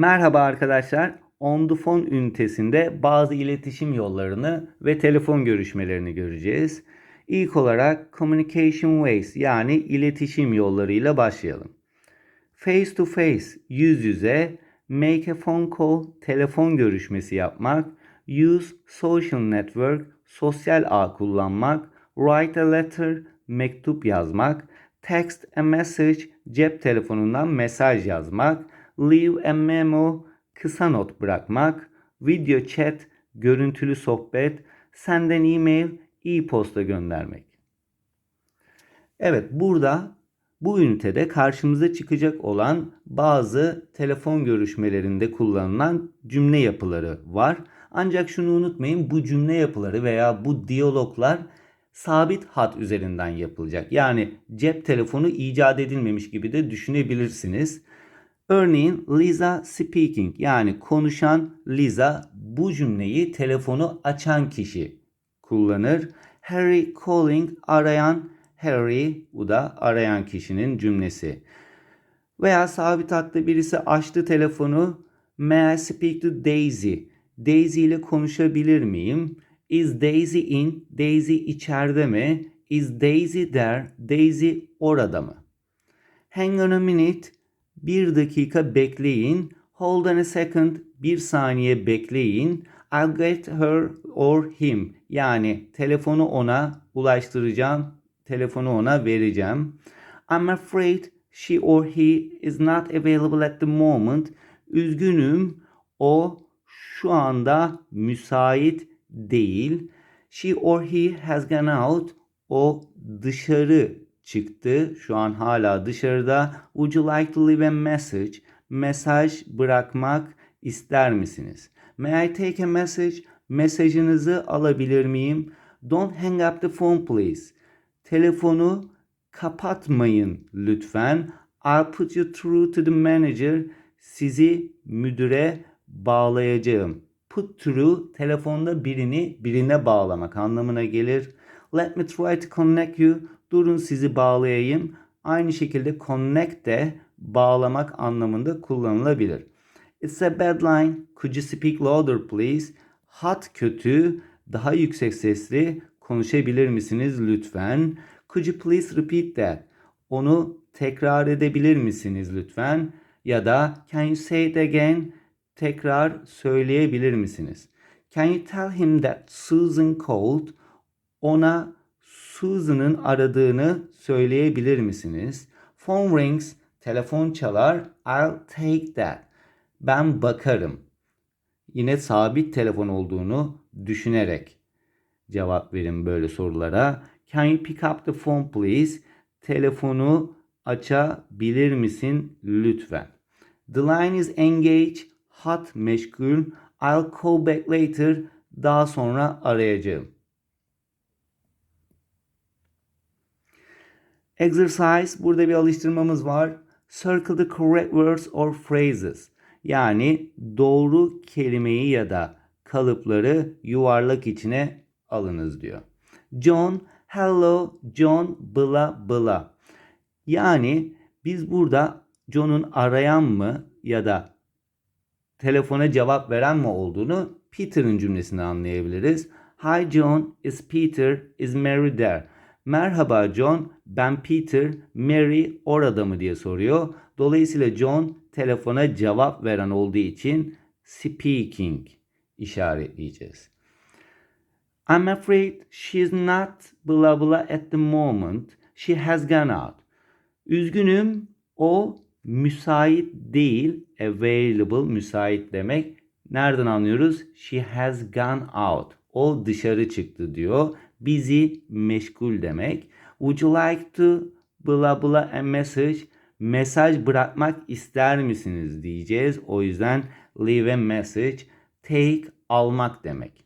Merhaba arkadaşlar. On the Phone ünitesinde bazı iletişim yollarını ve telefon görüşmelerini göreceğiz. İlk olarak communication ways yani iletişim yollarıyla başlayalım. Face to face yüz yüze, make a phone call telefon görüşmesi yapmak, use social network sosyal ağ kullanmak, write a letter mektup yazmak, text a message cep telefonundan mesaj yazmak, leave a memo kısa not bırakmak, video chat görüntülü sohbet, send an email e-posta göndermek. Evet burada bu ünitede karşımıza çıkacak olan bazı telefon görüşmelerinde kullanılan cümle yapıları var. Ancak şunu unutmayın bu cümle yapıları veya bu diyaloglar sabit hat üzerinden yapılacak. Yani cep telefonu icat edilmemiş gibi de düşünebilirsiniz. Örneğin Lisa speaking yani konuşan Lisa bu cümleyi telefonu açan kişi kullanır. Harry calling arayan Harry bu da arayan kişinin cümlesi. Veya sabit hatta birisi açtı telefonu. May I speak to Daisy? Daisy ile konuşabilir miyim? Is Daisy in? Daisy içeride mi? Is Daisy there? Daisy orada mı? Hang on a minute. Bir dakika bekleyin. Hold on a second. Bir saniye bekleyin. I'll get her or him. Yani telefonu ona ulaştıracağım. Telefonu ona vereceğim. I'm afraid she or he is not available at the moment. Üzgünüm. O şu anda müsait değil. She or he has gone out. O dışarı çıktı. Şu an hala dışarıda. Would you like to leave a message? Mesaj bırakmak ister misiniz? May I take a message? Mesajınızı alabilir miyim? Don't hang up the phone please. Telefonu kapatmayın lütfen. I'll put you through to the manager. Sizi müdüre bağlayacağım. Put through telefonda birini birine bağlamak anlamına gelir. Let me try to connect you. Durun sizi bağlayayım. Aynı şekilde connect de bağlamak anlamında kullanılabilir. It's a bad line. Could you speak louder please? Hat kötü. Daha yüksek sesli konuşabilir misiniz lütfen? Could you please repeat that? Onu tekrar edebilir misiniz lütfen? Ya da can you say it again? Tekrar söyleyebilir misiniz? Can you tell him that Susan called? Ona Susan'ın aradığını söyleyebilir misiniz? Phone rings, telefon çalar. I'll take that. Ben bakarım. Yine sabit telefon olduğunu düşünerek cevap verin böyle sorulara. Can you pick up the phone please? Telefonu açabilir misin lütfen? The line is engaged, hot meşgul. I'll call back later. Daha sonra arayacağım. Exercise burada bir alıştırmamız var. Circle the correct words or phrases. Yani doğru kelimeyi ya da kalıpları yuvarlak içine alınız diyor. John, hello, John, bla bla. Yani biz burada John'un arayan mı ya da telefona cevap veren mi olduğunu Peter'ın cümlesini anlayabiliriz. Hi John, is Peter, is Mary there? Merhaba John, ben Peter, Mary orada mı diye soruyor. Dolayısıyla John telefona cevap veren olduğu için speaking işaretleyeceğiz. I'm afraid she's not blah blah at the moment. She has gone out. Üzgünüm o müsait değil. Available müsait demek. Nereden anlıyoruz? She has gone out. O dışarı çıktı diyor. Busy meşgul demek. Would you like to blah blah a message? Mesaj bırakmak ister misiniz diyeceğiz. O yüzden leave a message. Take almak demek.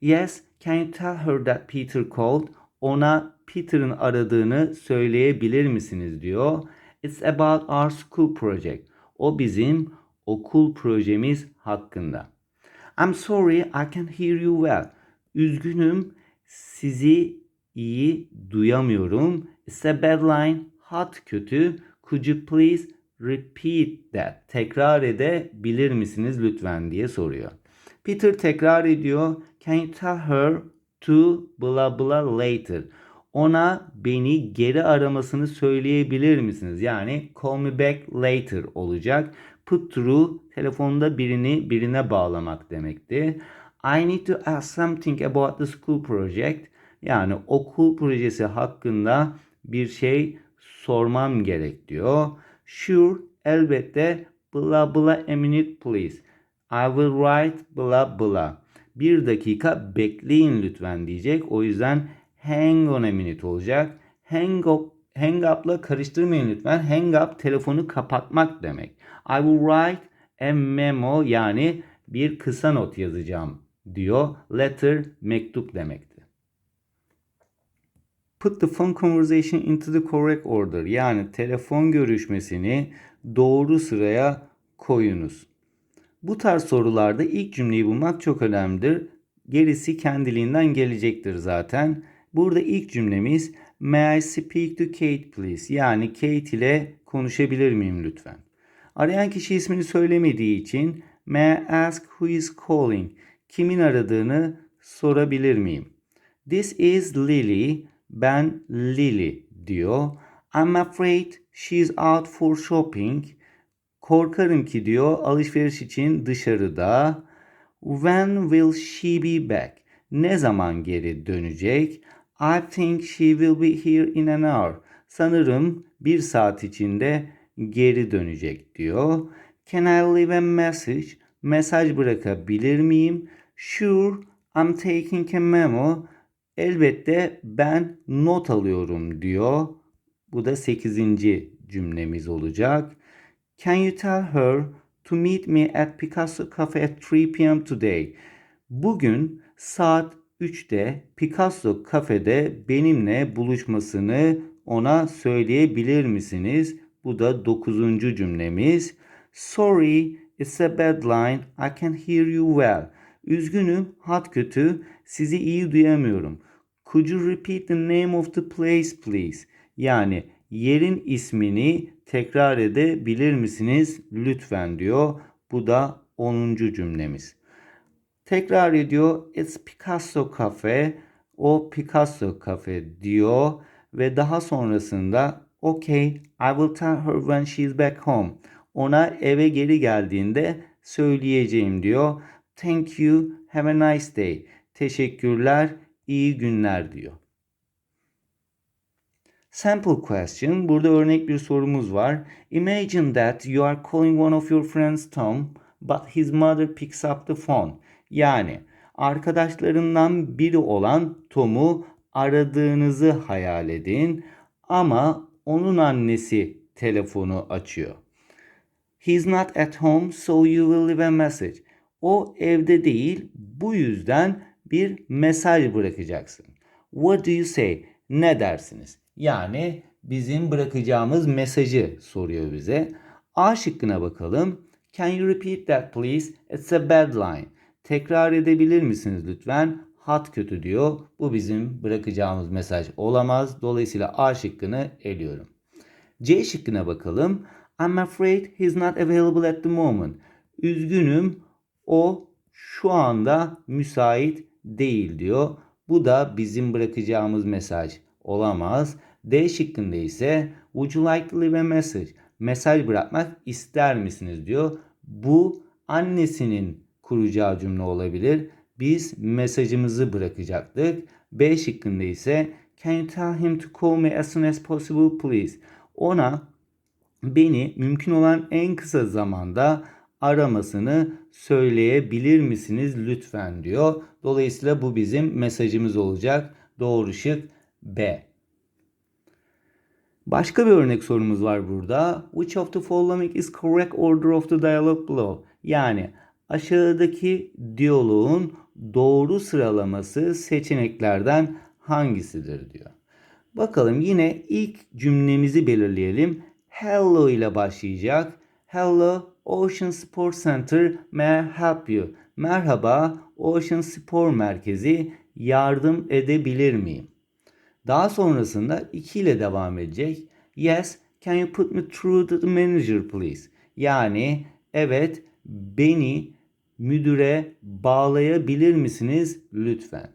Yes, can you tell her that Peter called? Ona Peter'ın aradığını söyleyebilir misiniz diyor. It's about our school project. O bizim okul projemiz hakkında. I'm sorry, I can hear you well. Üzgünüm, sizi iyi duyamıyorum. It's a bad line, hat kötü. Could you please repeat that? Tekrar edebilir misiniz lütfen diye soruyor. Peter tekrar ediyor. Can you tell her to blah blah later? Ona beni geri aramasını söyleyebilir misiniz? Yani call me back later olacak. Put through telefonda birini birine bağlamak demekti. I need to ask something about the school project. Yani okul projesi hakkında bir şey sormam gerek diyor. Sure, elbette blah blah a minute please. I will write blah blah. Bir dakika bekleyin lütfen diyecek. O yüzden hang on a minute olacak. Hang up, hang up'la karıştırmayın lütfen. Hang up telefonu kapatmak demek. I will write a memo yani bir kısa not yazacağım diyor. Letter mektup demekti. Put the phone conversation into the correct order. Yani telefon görüşmesini doğru sıraya koyunuz. Bu tarz sorularda ilk cümleyi bulmak çok önemlidir. Gerisi kendiliğinden gelecektir zaten. Burada ilk cümlemiz May I speak to Kate please? Yani Kate ile konuşabilir miyim lütfen? Arayan kişi ismini söylemediği için May I ask who is calling? Kimin aradığını sorabilir miyim? This is Lily. Ben Lily diyor. I'm afraid she's out for shopping. Korkarım ki diyor alışveriş için dışarıda. When will she be back? Ne zaman geri dönecek? I think she will be here in an hour. Sanırım bir saat içinde geri dönecek diyor. Can I leave a message? Mesaj bırakabilir miyim? Sure, I'm taking a memo. Elbette ben not alıyorum diyor. Bu da 8. cümlemiz olacak. Can you tell her to meet me at Picasso Cafe at 3 p.m. today? Bugün saat 3'te Picasso kafede benimle buluşmasını ona söyleyebilir misiniz? Bu da 9. cümlemiz. Sorry, it's a bad line. I can hear you well. Üzgünüm, hat kötü. Sizi iyi duyamıyorum. Could you repeat the name of the place please? Yani yerin ismini tekrar edebilir misiniz lütfen diyor. Bu da 10. cümlemiz. Tekrar ediyor. It's Picasso Cafe. O Picasso Cafe diyor ve daha sonrasında okay I will tell her when she's back home. Ona eve geri geldiğinde söyleyeceğim diyor. Thank you. Have a nice day. Teşekkürler. iyi günler diyor. Sample question. Burada örnek bir sorumuz var. Imagine that you are calling one of your friends Tom, but his mother picks up the phone. Yani arkadaşlarından biri olan Tom'u aradığınızı hayal edin ama onun annesi telefonu açıyor. He's not at home so you will leave a message. O evde değil bu yüzden bir mesaj bırakacaksın. What do you say? Ne dersiniz? Yani bizim bırakacağımız mesajı soruyor bize. A şıkkına bakalım. Can you repeat that please? It's a bad line. Tekrar edebilir misiniz lütfen? Hat kötü diyor. Bu bizim bırakacağımız mesaj olamaz. Dolayısıyla A şıkkını eliyorum. C şıkkına bakalım. I'm afraid he's not available at the moment. Üzgünüm o şu anda müsait değil diyor. Bu da bizim bırakacağımız mesaj olamaz. D şıkkında ise would you like to leave a message? Mesaj bırakmak ister misiniz diyor. Bu annesinin kuracağı cümle olabilir. Biz mesajımızı bırakacaktık. B şıkkında ise can you tell him to call me as soon as possible please? Ona beni mümkün olan en kısa zamanda aramasını söyleyebilir misiniz lütfen diyor. Dolayısıyla bu bizim mesajımız olacak. Doğru şık B. Başka bir örnek sorumuz var burada. Which of the following is correct order of the dialogue below? Yani aşağıdaki diyaloğun doğru sıralaması seçeneklerden hangisidir diyor. Bakalım yine ilk cümlemizi belirleyelim. Hello ile başlayacak. Hello Ocean Sport Center may I help you? Merhaba Ocean Spor Merkezi yardım edebilir miyim? Daha sonrasında 2 ile devam edecek. Yes, can you put me through to the manager please? Yani evet beni müdüre bağlayabilir misiniz lütfen?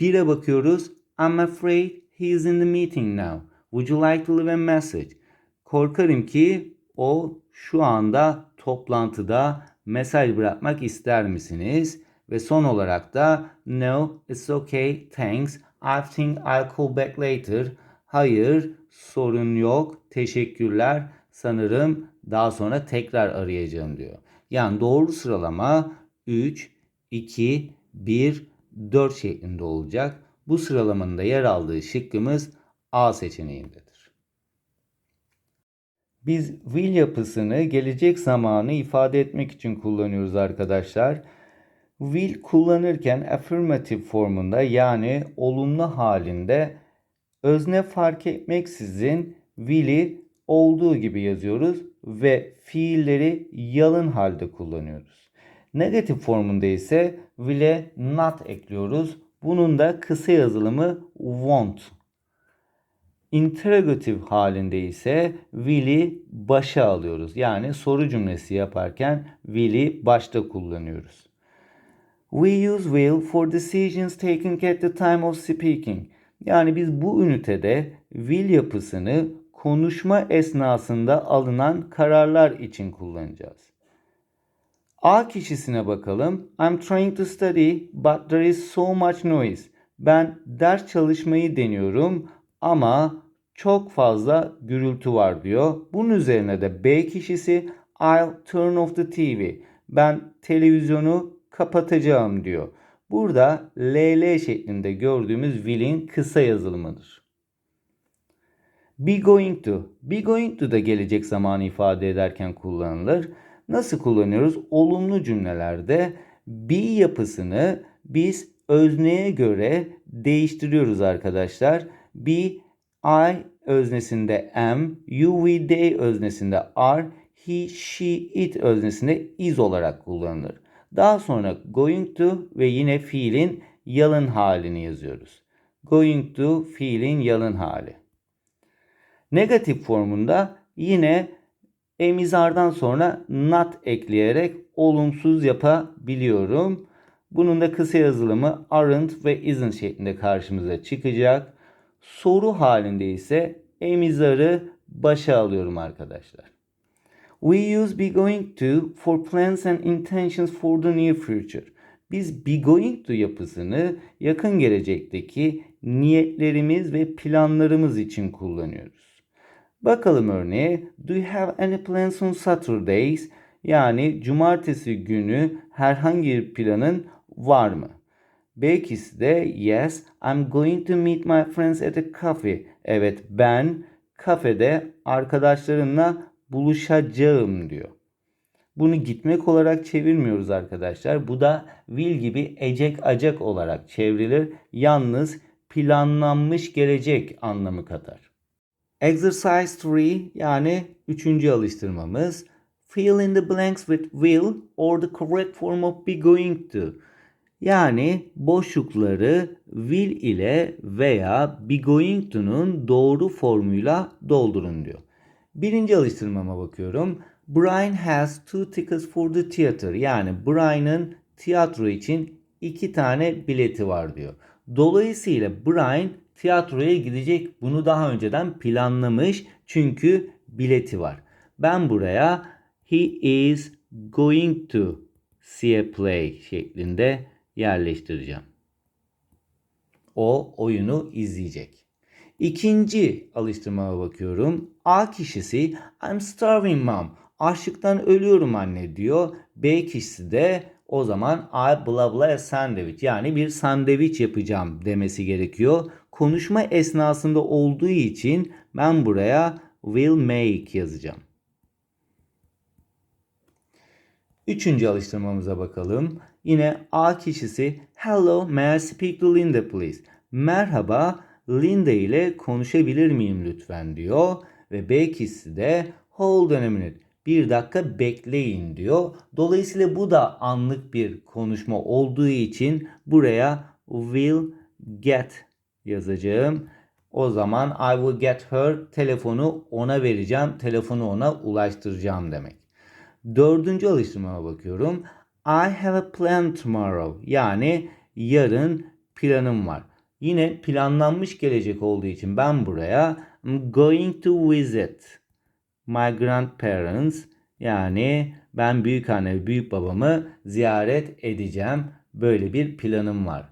Bire bakıyoruz. I'm afraid he is in the meeting now. Would you like to leave a message? Korkarım ki o şu anda toplantıda mesaj bırakmak ister misiniz? Ve son olarak da no, it's okay, thanks. I think I'll call back later. Hayır, sorun yok, teşekkürler. Sanırım daha sonra tekrar arayacağım diyor. Yani doğru sıralama 3, 2, 1, 4 şeklinde olacak. Bu sıralamanın da yer aldığı şıkkımız A seçeneğindedir. Biz will yapısını gelecek zamanı ifade etmek için kullanıyoruz arkadaşlar. Will kullanırken affirmative formunda yani olumlu halinde özne fark etmeksizin will'i olduğu gibi yazıyoruz ve fiilleri yalın halde kullanıyoruz. Negatif formunda ise will'e not ekliyoruz. Bunun da kısa yazılımı won't. Interrogative halinde ise will'i başa alıyoruz. Yani soru cümlesi yaparken will'i başta kullanıyoruz. We use will for decisions taken at the time of speaking. Yani biz bu ünitede will yapısını konuşma esnasında alınan kararlar için kullanacağız. A kişisine bakalım. I'm trying to study but there is so much noise. Ben ders çalışmayı deniyorum ama çok fazla gürültü var diyor. Bunun üzerine de B kişisi I'll turn off the TV. Ben televizyonu kapatacağım diyor. Burada LL şeklinde gördüğümüz will'in kısa yazılımıdır. Be going to. Be going to da gelecek zamanı ifade ederken kullanılır. Nasıl kullanıyoruz? Olumlu cümlelerde be yapısını biz özneye göre değiştiriyoruz arkadaşlar. Be I öznesinde am, you, we, they öznesinde are, he, she, it öznesinde is olarak kullanılır. Daha sonra going to ve yine fiilin yalın halini yazıyoruz. Going to fiilin yalın hali. Negatif formunda yine emizardan sonra not ekleyerek olumsuz yapabiliyorum. Bunun da kısa yazılımı aren't ve isn't şeklinde karşımıza çıkacak. Soru halinde ise emizarı başa alıyorum arkadaşlar. We use be going to for plans and intentions for the near future. Biz be going to yapısını yakın gelecekteki niyetlerimiz ve planlarımız için kullanıyoruz. Bakalım örneğe. Do you have any plans on Saturdays? Yani cumartesi günü herhangi bir planın var mı? Belki de yes, I'm going to meet my friends at a cafe. Evet ben kafede arkadaşlarımla buluşacağım diyor. Bunu gitmek olarak çevirmiyoruz arkadaşlar. Bu da will gibi ecek acak olarak çevrilir. Yalnız planlanmış gelecek anlamı katar. Exercise 3 yani üçüncü alıştırmamız. Fill in the blanks with will or the correct form of be going to. Yani boşlukları will ile veya be going to'nun doğru formuyla doldurun diyor. Birinci alıştırmama bakıyorum. Brian has two tickets for the theater. Yani Brian'ın tiyatro için iki tane bileti var diyor. Dolayısıyla Brian tiyatroya gidecek. Bunu daha önceden planlamış. Çünkü bileti var. Ben buraya he is going to see a play şeklinde yerleştireceğim. O oyunu izleyecek. İkinci alıştırmama bakıyorum. A kişisi I'm starving mom. Açlıktan ölüyorum anne diyor. B kişisi de o zaman I blah blah a sandwich yani bir sandviç yapacağım demesi gerekiyor. Konuşma esnasında olduğu için ben buraya will make yazacağım. Üçüncü alıştırmamıza bakalım. Yine A kişisi Hello, may I speak to Linda please? Merhaba, Linda ile konuşabilir miyim lütfen diyor. Ve B kişisi de Hold on a minute. Bir dakika bekleyin diyor. Dolayısıyla bu da anlık bir konuşma olduğu için buraya will get yazacağım. O zaman I will get her telefonu ona vereceğim. Telefonu ona ulaştıracağım demek. Dördüncü alıştırmama bakıyorum. I have a plan tomorrow. Yani yarın planım var. Yine planlanmış gelecek olduğu için ben buraya I'm going to visit my grandparents yani ben büyük anne ve büyük babamı ziyaret edeceğim. Böyle bir planım var.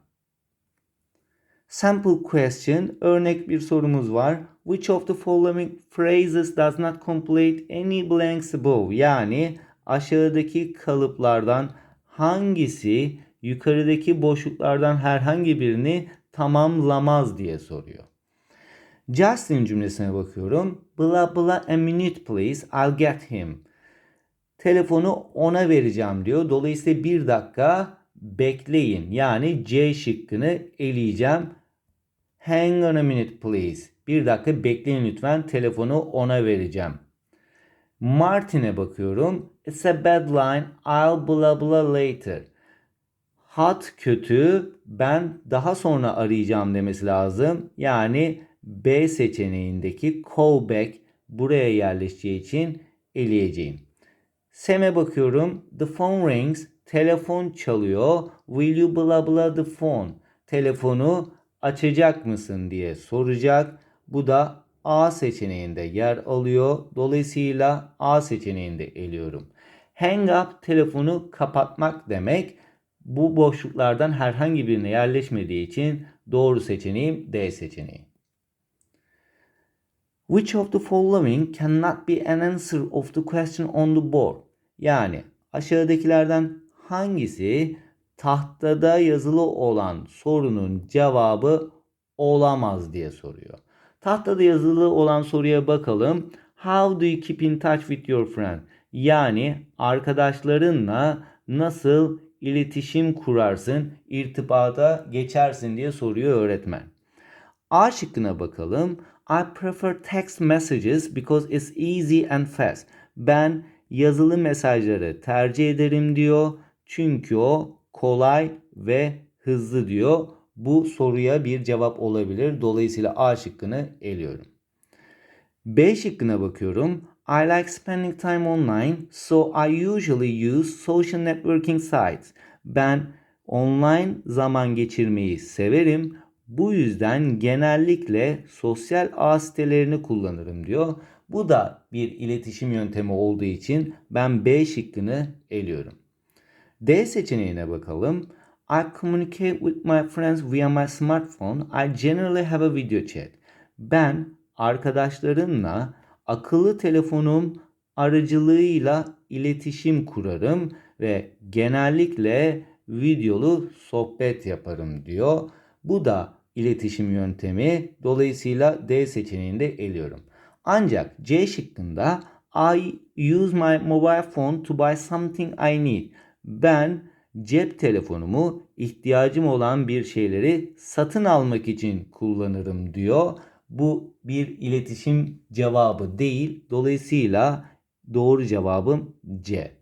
Sample question, örnek bir sorumuz var. Which of the following phrases does not complete any blanks above? Yani aşağıdaki kalıplardan hangisi yukarıdaki boşluklardan herhangi birini tamamlamaz diye soruyor. Justin cümlesine bakıyorum. Blah blah a minute please, I'll get him. Telefonu ona vereceğim diyor. Dolayısıyla bir dakika bekleyin. Yani C şıkkını eleyeceğim. Hang on a minute please. Bir dakika bekleyin lütfen. Telefonu ona vereceğim. Martin'e bakıyorum. It's a bad line. I'll blah blah later. Hat kötü. Ben daha sonra arayacağım demesi lazım. Yani B seçeneğindeki call back buraya yerleşeceği için eleyeceğim. Sem'e bakıyorum. The phone rings. Telefon çalıyor. Will you blah blah the phone? Telefonu açacak mısın diye soracak. Bu da A seçeneğinde yer alıyor. Dolayısıyla A seçeneğinde eliyorum. Hang up telefonu kapatmak demek. Bu boşluklardan herhangi birine yerleşmediği için doğru seçeneğim D seçeneği. Which of the following cannot be an answer of the question on the board? Yani aşağıdakilerden hangisi tahtada yazılı olan sorunun cevabı olamaz diye soruyor. Tahtada yazılı olan soruya bakalım. How do you keep in touch with your friend? Yani arkadaşlarınla nasıl iletişim kurarsın, irtibata geçersin diye soruyor öğretmen. A şıkkına bakalım. I prefer text messages because it's easy and fast. Ben yazılı mesajları tercih ederim diyor. Çünkü o kolay ve hızlı diyor. Bu soruya bir cevap olabilir. Dolayısıyla A şıkkını eliyorum. B şıkkına bakıyorum. I like spending time online, so I usually use social networking sites. Ben online zaman geçirmeyi severim. Bu yüzden genellikle sosyal ağ sitelerini kullanırım diyor. Bu da bir iletişim yöntemi olduğu için ben B şıkkını eliyorum. D seçeneğine bakalım. I communicate with my friends via my smartphone. I generally have a video chat. Ben arkadaşlarımla akıllı telefonum aracılığıyla iletişim kurarım ve genellikle videolu sohbet yaparım diyor. Bu da iletişim yöntemi. Dolayısıyla D seçeneğinde eliyorum. Ancak C şıkkında I use my mobile phone to buy something I need. Ben cep telefonumu ihtiyacım olan bir şeyleri satın almak için kullanırım diyor. Bu bir iletişim cevabı değil. Dolayısıyla doğru cevabım C.